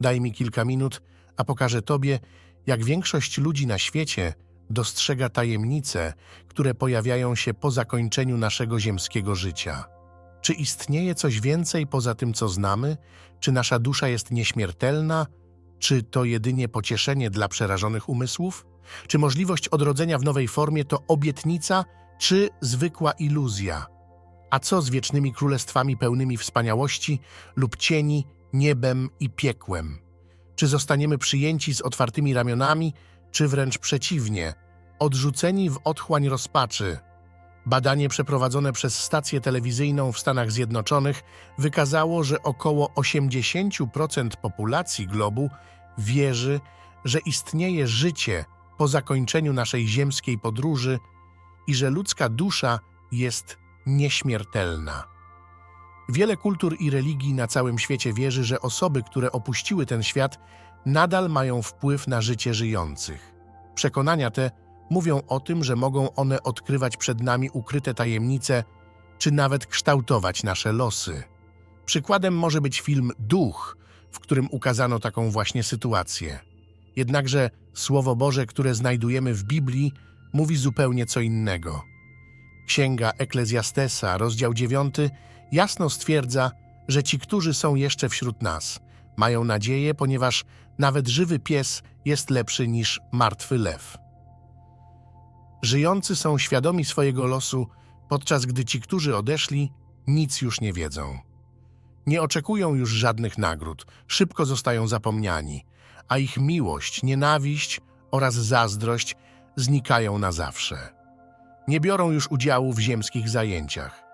Daj mi kilka minut, a pokażę Tobie, jak większość ludzi na świecie dostrzega tajemnice, które pojawiają się po zakończeniu naszego ziemskiego życia. Czy istnieje coś więcej poza tym, co znamy? Czy nasza dusza jest nieśmiertelna? Czy to jedynie pocieszenie dla przerażonych umysłów? Czy możliwość odrodzenia w nowej formie to obietnica, czy zwykła iluzja? A co z wiecznymi królestwami pełnymi wspaniałości lub cieni, niebem i piekłem? Czy zostaniemy przyjęci z otwartymi ramionami, czy wręcz przeciwnie, odrzuceni w otchłań rozpaczy? Badanie przeprowadzone przez stację telewizyjną w Stanach Zjednoczonych wykazało, że około 80% populacji globu wierzy, że istnieje życie po zakończeniu naszej ziemskiej podróży i że ludzka dusza jest nieśmiertelna. Wiele kultur i religii na całym świecie wierzy, że osoby, które opuściły ten świat, nadal mają wpływ na życie żyjących. Przekonania te mówią o tym, że mogą one odkrywać przed nami ukryte tajemnice, czy nawet kształtować nasze losy. Przykładem może być film Duch, w którym ukazano taką właśnie sytuację. Jednakże Słowo Boże, które znajdujemy w Biblii, mówi zupełnie co innego. Księga Eklezjastesa, rozdział 9, jasno stwierdza, że ci, którzy są jeszcze wśród nas, mają nadzieję, ponieważ nawet żywy pies jest lepszy niż martwy lew. Żyjący są świadomi swojego losu, podczas gdy ci, którzy odeszli, nic już nie wiedzą. Nie oczekują już żadnych nagród, szybko zostają zapomniani, a ich miłość, nienawiść oraz zazdrość znikają na zawsze. Nie biorą już udziału w ziemskich zajęciach.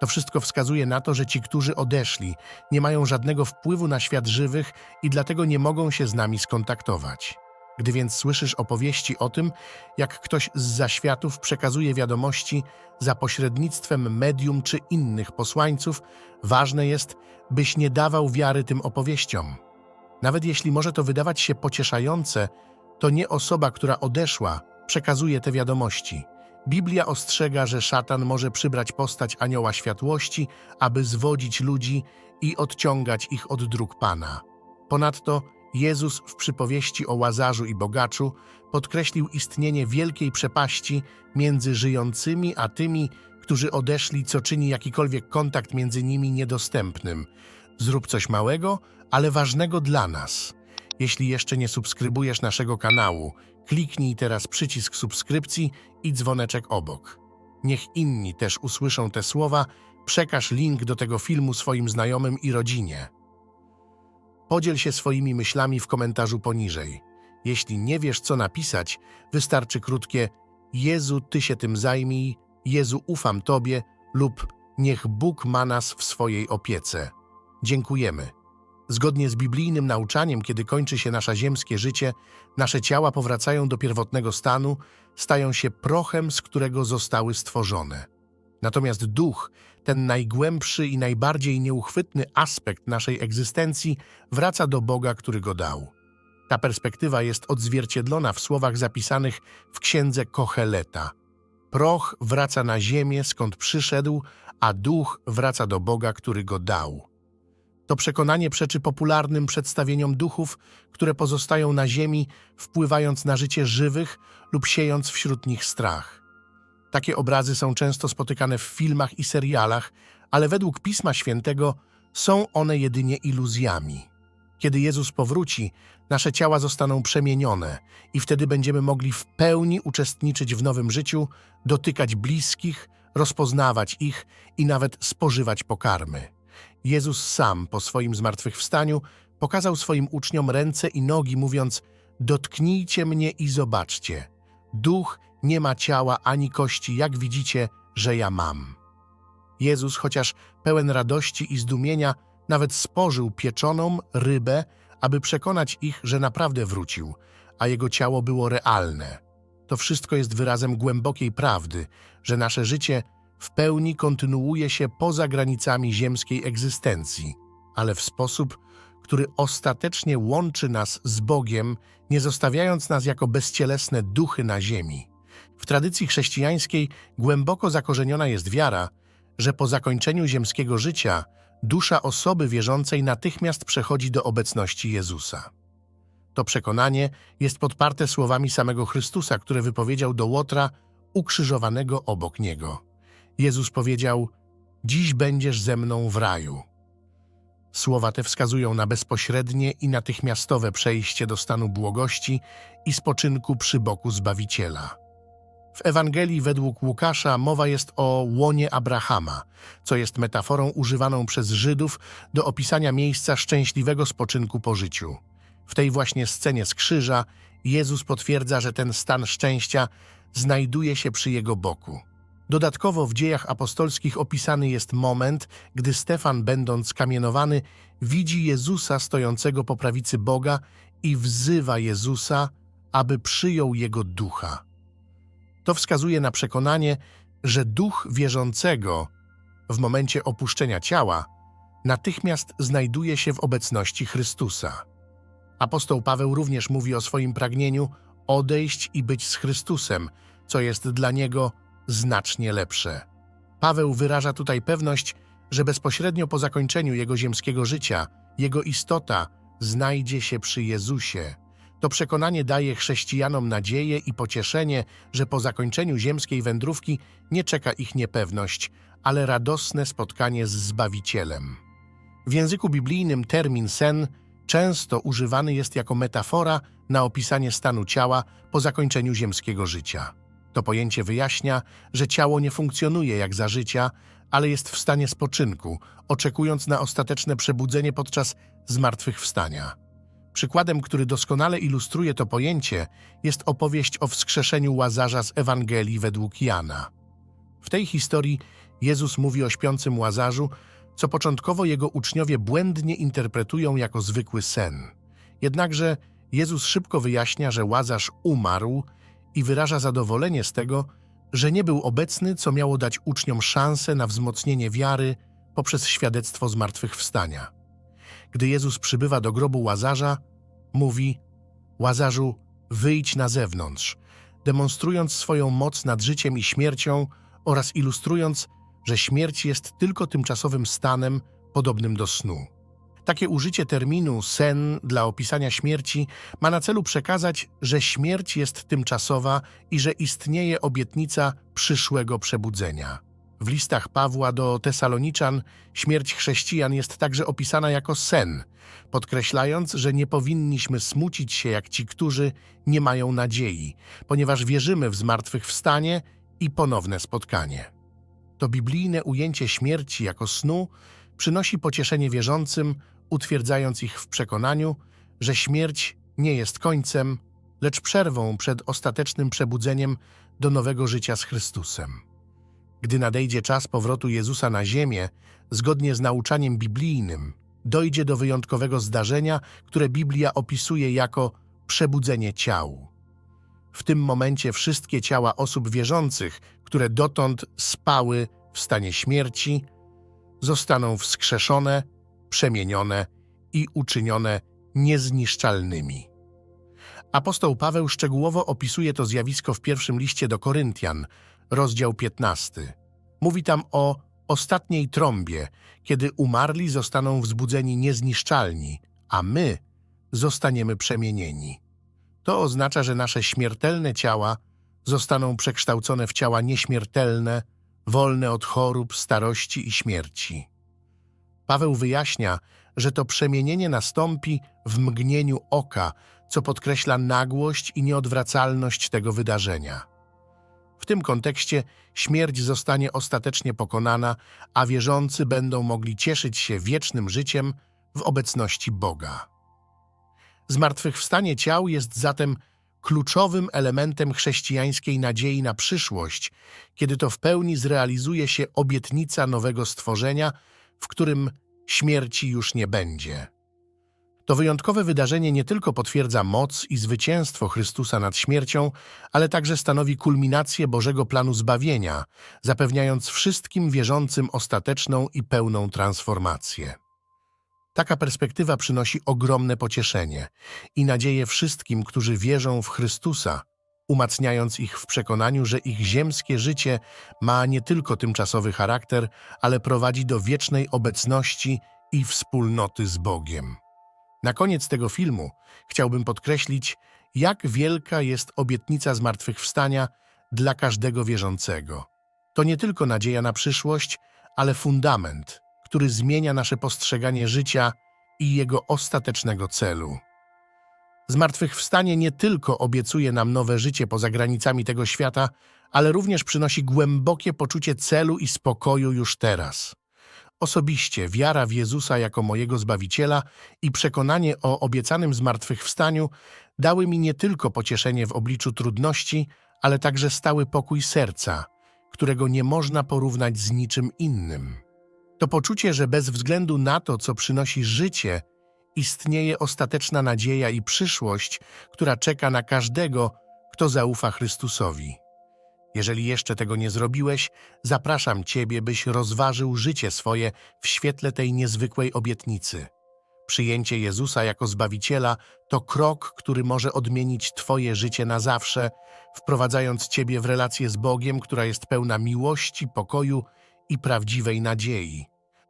To wszystko wskazuje na to, że ci, którzy odeszli, nie mają żadnego wpływu na świat żywych i dlatego nie mogą się z nami skontaktować. Gdy więc słyszysz opowieści o tym, jak ktoś z zaświatów przekazuje wiadomości za pośrednictwem medium czy innych posłańców, ważne jest, byś nie dawał wiary tym opowieściom. Nawet jeśli może to wydawać się pocieszające, to nie osoba, która odeszła, przekazuje te wiadomości. Biblia ostrzega, że szatan może przybrać postać anioła światłości, aby zwodzić ludzi i odciągać ich od dróg Pana. Ponadto Jezus w przypowieści o Łazarzu i Bogaczu podkreślił istnienie wielkiej przepaści między żyjącymi a tymi, którzy odeszli, co czyni jakikolwiek kontakt między nimi niedostępnym. Zrób coś małego, ale ważnego dla nas. Jeśli jeszcze nie subskrybujesz naszego kanału, kliknij teraz przycisk subskrypcji i dzwoneczek obok. Niech inni też usłyszą te słowa, przekaż link do tego filmu swoim znajomym i rodzinie. Podziel się swoimi myślami w komentarzu poniżej. Jeśli nie wiesz, co napisać, wystarczy krótkie Jezu, Ty się tym zajmij, Jezu, ufam Tobie lub Niech Bóg ma nas w swojej opiece. Dziękujemy. Zgodnie z biblijnym nauczaniem, kiedy kończy się nasze ziemskie życie, nasze ciała powracają do pierwotnego stanu, stają się prochem, z którego zostały stworzone. Natomiast duch, ten najgłębszy i najbardziej nieuchwytny aspekt naszej egzystencji, wraca do Boga, który go dał. Ta perspektywa jest odzwierciedlona w słowach zapisanych w księdze Kocheleta. Proch wraca na ziemię, skąd przyszedł, a duch wraca do Boga, który go dał. To przekonanie przeczy popularnym przedstawieniom duchów, które pozostają na ziemi, wpływając na życie żywych lub siejąc wśród nich strach. Takie obrazy są często spotykane w filmach i serialach, ale według Pisma Świętego są one jedynie iluzjami. Kiedy Jezus powróci, nasze ciała zostaną przemienione i wtedy będziemy mogli w pełni uczestniczyć w nowym życiu, dotykać bliskich, rozpoznawać ich i nawet spożywać pokarmy. Jezus sam po swoim zmartwychwstaniu pokazał swoim uczniom ręce i nogi, mówiąc: Dotknijcie mnie i zobaczcie. Duch nie ma ciała ani kości, jak widzicie, że ja mam. Jezus, chociaż pełen radości i zdumienia, nawet spożył pieczoną rybę, aby przekonać ich, że naprawdę wrócił, a jego ciało było realne. To wszystko jest wyrazem głębokiej prawdy, że nasze życie w pełni kontynuuje się poza granicami ziemskiej egzystencji, ale w sposób, który ostatecznie łączy nas z Bogiem, nie zostawiając nas jako bezcielesne duchy na ziemi. W tradycji chrześcijańskiej głęboko zakorzeniona jest wiara, że po zakończeniu ziemskiego życia dusza osoby wierzącej natychmiast przechodzi do obecności Jezusa. To przekonanie jest podparte słowami samego Chrystusa, które wypowiedział do Łotra ukrzyżowanego obok niego. Jezus powiedział: Dziś będziesz ze mną w raju. Słowa te wskazują na bezpośrednie i natychmiastowe przejście do stanu błogości i spoczynku przy boku Zbawiciela. W Ewangelii według Łukasza mowa jest o łonie Abrahama, co jest metaforą używaną przez Żydów do opisania miejsca szczęśliwego spoczynku po życiu. W tej właśnie scenie z krzyża Jezus potwierdza, że ten stan szczęścia znajduje się przy jego boku. Dodatkowo w dziejach apostolskich opisany jest moment, gdy Stefan, będąc kamienowany, widzi Jezusa stojącego po prawicy Boga i wzywa Jezusa, aby przyjął jego ducha. To wskazuje na przekonanie, że duch wierzącego w momencie opuszczenia ciała natychmiast znajduje się w obecności Chrystusa. Apostoł Paweł również mówi o swoim pragnieniu odejść i być z Chrystusem, co jest dla niego znacznie lepsze. Paweł wyraża tutaj pewność, że bezpośrednio po zakończeniu jego ziemskiego życia, jego istota znajdzie się przy Jezusie. To przekonanie daje chrześcijanom nadzieję i pocieszenie, że po zakończeniu ziemskiej wędrówki nie czeka ich niepewność, ale radosne spotkanie z Zbawicielem. W języku biblijnym termin sen często używany jest jako metafora na opisanie stanu ciała po zakończeniu ziemskiego życia. To pojęcie wyjaśnia, że ciało nie funkcjonuje jak za życia, ale jest w stanie spoczynku, oczekując na ostateczne przebudzenie podczas zmartwychwstania. Przykładem, który doskonale ilustruje to pojęcie, jest opowieść o wskrzeszeniu Łazarza z Ewangelii według Jana. W tej historii Jezus mówi o śpiącym Łazarzu, co początkowo jego uczniowie błędnie interpretują jako zwykły sen. Jednakże Jezus szybko wyjaśnia, że Łazarz umarł i wyraża zadowolenie z tego, że nie był obecny, co miało dać uczniom szansę na wzmocnienie wiary poprzez świadectwo zmartwychwstania. Gdy Jezus przybywa do grobu Łazarza, mówi: Łazarzu, wyjdź na zewnątrz, demonstrując swoją moc nad życiem i śmiercią oraz ilustrując, że śmierć jest tylko tymczasowym stanem podobnym do snu. Takie użycie terminu sen dla opisania śmierci ma na celu przekazać, że śmierć jest tymczasowa i że istnieje obietnica przyszłego przebudzenia. W listach Pawła do Tesaloniczan śmierć chrześcijan jest także opisana jako sen, podkreślając, że nie powinniśmy smucić się jak ci, którzy nie mają nadziei, ponieważ wierzymy w zmartwychwstanie i ponowne spotkanie. To biblijne ujęcie śmierci jako snu przynosi pocieszenie wierzącym, utwierdzając ich w przekonaniu, że śmierć nie jest końcem, lecz przerwą przed ostatecznym przebudzeniem do nowego życia z Chrystusem. Gdy nadejdzie czas powrotu Jezusa na ziemię, zgodnie z nauczaniem biblijnym, dojdzie do wyjątkowego zdarzenia, które Biblia opisuje jako przebudzenie ciał. W tym momencie wszystkie ciała osób wierzących, które dotąd spały w stanie śmierci, zostaną wskrzeszone, przemienione i uczynione niezniszczalnymi. Apostoł Paweł szczegółowo opisuje to zjawisko w pierwszym liście do Koryntian, rozdział 15. Mówi tam o ostatniej trąbie, kiedy umarli zostaną wzbudzeni niezniszczalni, a my zostaniemy przemienieni. To oznacza, że nasze śmiertelne ciała zostaną przekształcone w ciała nieśmiertelne, wolne od chorób, starości i śmierci. Paweł wyjaśnia, że to przemienienie nastąpi w mgnieniu oka, co podkreśla nagłość i nieodwracalność tego wydarzenia. W tym kontekście śmierć zostanie ostatecznie pokonana, a wierzący będą mogli cieszyć się wiecznym życiem w obecności Boga. Zmartwychwstanie ciał jest zatem kluczowym elementem chrześcijańskiej nadziei na przyszłość, kiedy to w pełni zrealizuje się obietnica nowego stworzenia, w którym śmierci już nie będzie. To wyjątkowe wydarzenie nie tylko potwierdza moc i zwycięstwo Chrystusa nad śmiercią, ale także stanowi kulminację Bożego planu zbawienia, zapewniając wszystkim wierzącym ostateczną i pełną transformację. Taka perspektywa przynosi ogromne pocieszenie i nadzieję wszystkim, którzy wierzą w Chrystusa, umacniając ich w przekonaniu, że ich ziemskie życie ma nie tylko tymczasowy charakter, ale prowadzi do wiecznej obecności i wspólnoty z Bogiem. Na koniec tego filmu chciałbym podkreślić, jak wielka jest obietnica zmartwychwstania dla każdego wierzącego. To nie tylko nadzieja na przyszłość, ale fundament, który zmienia nasze postrzeganie życia i jego ostatecznego celu. Zmartwychwstanie nie tylko obiecuje nam nowe życie poza granicami tego świata, ale również przynosi głębokie poczucie celu i spokoju już teraz. Osobiście wiara w Jezusa jako mojego Zbawiciela i przekonanie o obiecanym zmartwychwstaniu dały mi nie tylko pocieszenie w obliczu trudności, ale także stały pokój serca, którego nie można porównać z niczym innym. To poczucie, że bez względu na to, co przynosi życie, istnieje ostateczna nadzieja i przyszłość, która czeka na każdego, kto zaufa Chrystusowi. Jeżeli jeszcze tego nie zrobiłeś, zapraszam Ciebie, byś rozważył życie swoje w świetle tej niezwykłej obietnicy. Przyjęcie Jezusa jako Zbawiciela to krok, który może odmienić Twoje życie na zawsze, wprowadzając Ciebie w relację z Bogiem, która jest pełna miłości, pokoju i prawdziwej nadziei.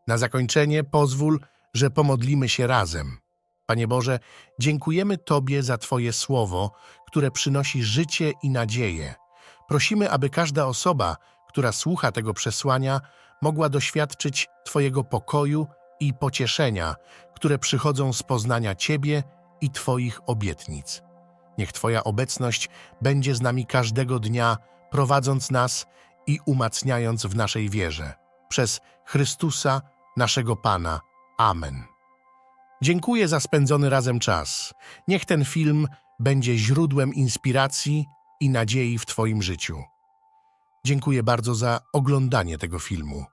Na zakończenie pozwól, że pomodlimy się razem. Panie Boże, dziękujemy Tobie za Twoje słowo, które przynosi życie i nadzieję. Prosimy, aby każda osoba, która słucha tego przesłania, mogła doświadczyć Twojego pokoju i pocieszenia, które przychodzą z poznania Ciebie i Twoich obietnic. Niech Twoja obecność będzie z nami każdego dnia, prowadząc nas i umacniając w naszej wierze. Przez Chrystusa, naszego Pana. Amen. Dziękuję za spędzony razem czas. Niech ten film będzie źródłem inspiracji i nadziei w Twoim życiu. Dziękuję bardzo za oglądanie tego filmu.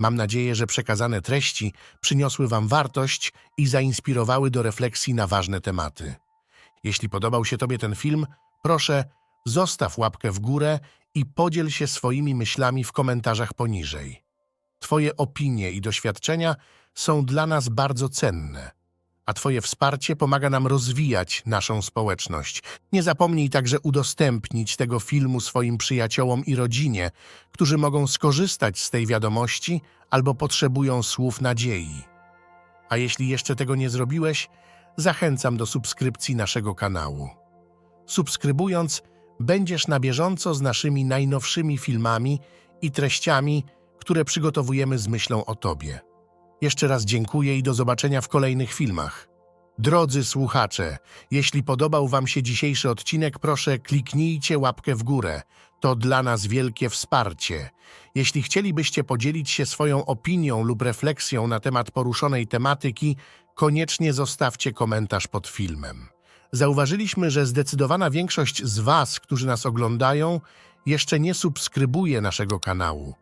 Mam nadzieję, że przekazane treści przyniosły Wam wartość i zainspirowały do refleksji na ważne tematy. Jeśli podobał się Tobie ten film, proszę zostaw łapkę w górę i podziel się swoimi myślami w komentarzach poniżej. Twoje opinie i doświadczenia są dla nas bardzo cenne, a Twoje wsparcie pomaga nam rozwijać naszą społeczność. Nie zapomnij także udostępnić tego filmu swoim przyjaciołom i rodzinie, którzy mogą skorzystać z tej wiadomości albo potrzebują słów nadziei. A jeśli jeszcze tego nie zrobiłeś, zachęcam do subskrypcji naszego kanału. Subskrybując, będziesz na bieżąco z naszymi najnowszymi filmami i treściami, które przygotowujemy z myślą o Tobie. Jeszcze raz dziękuję i do zobaczenia w kolejnych filmach. Drodzy słuchacze, jeśli podobał Wam się dzisiejszy odcinek, proszę kliknijcie łapkę w górę. To dla nas wielkie wsparcie. Jeśli chcielibyście podzielić się swoją opinią lub refleksją na temat poruszonej tematyki, koniecznie zostawcie komentarz pod filmem. Zauważyliśmy, że zdecydowana większość z Was, którzy nas oglądają, jeszcze nie subskrybuje naszego kanału.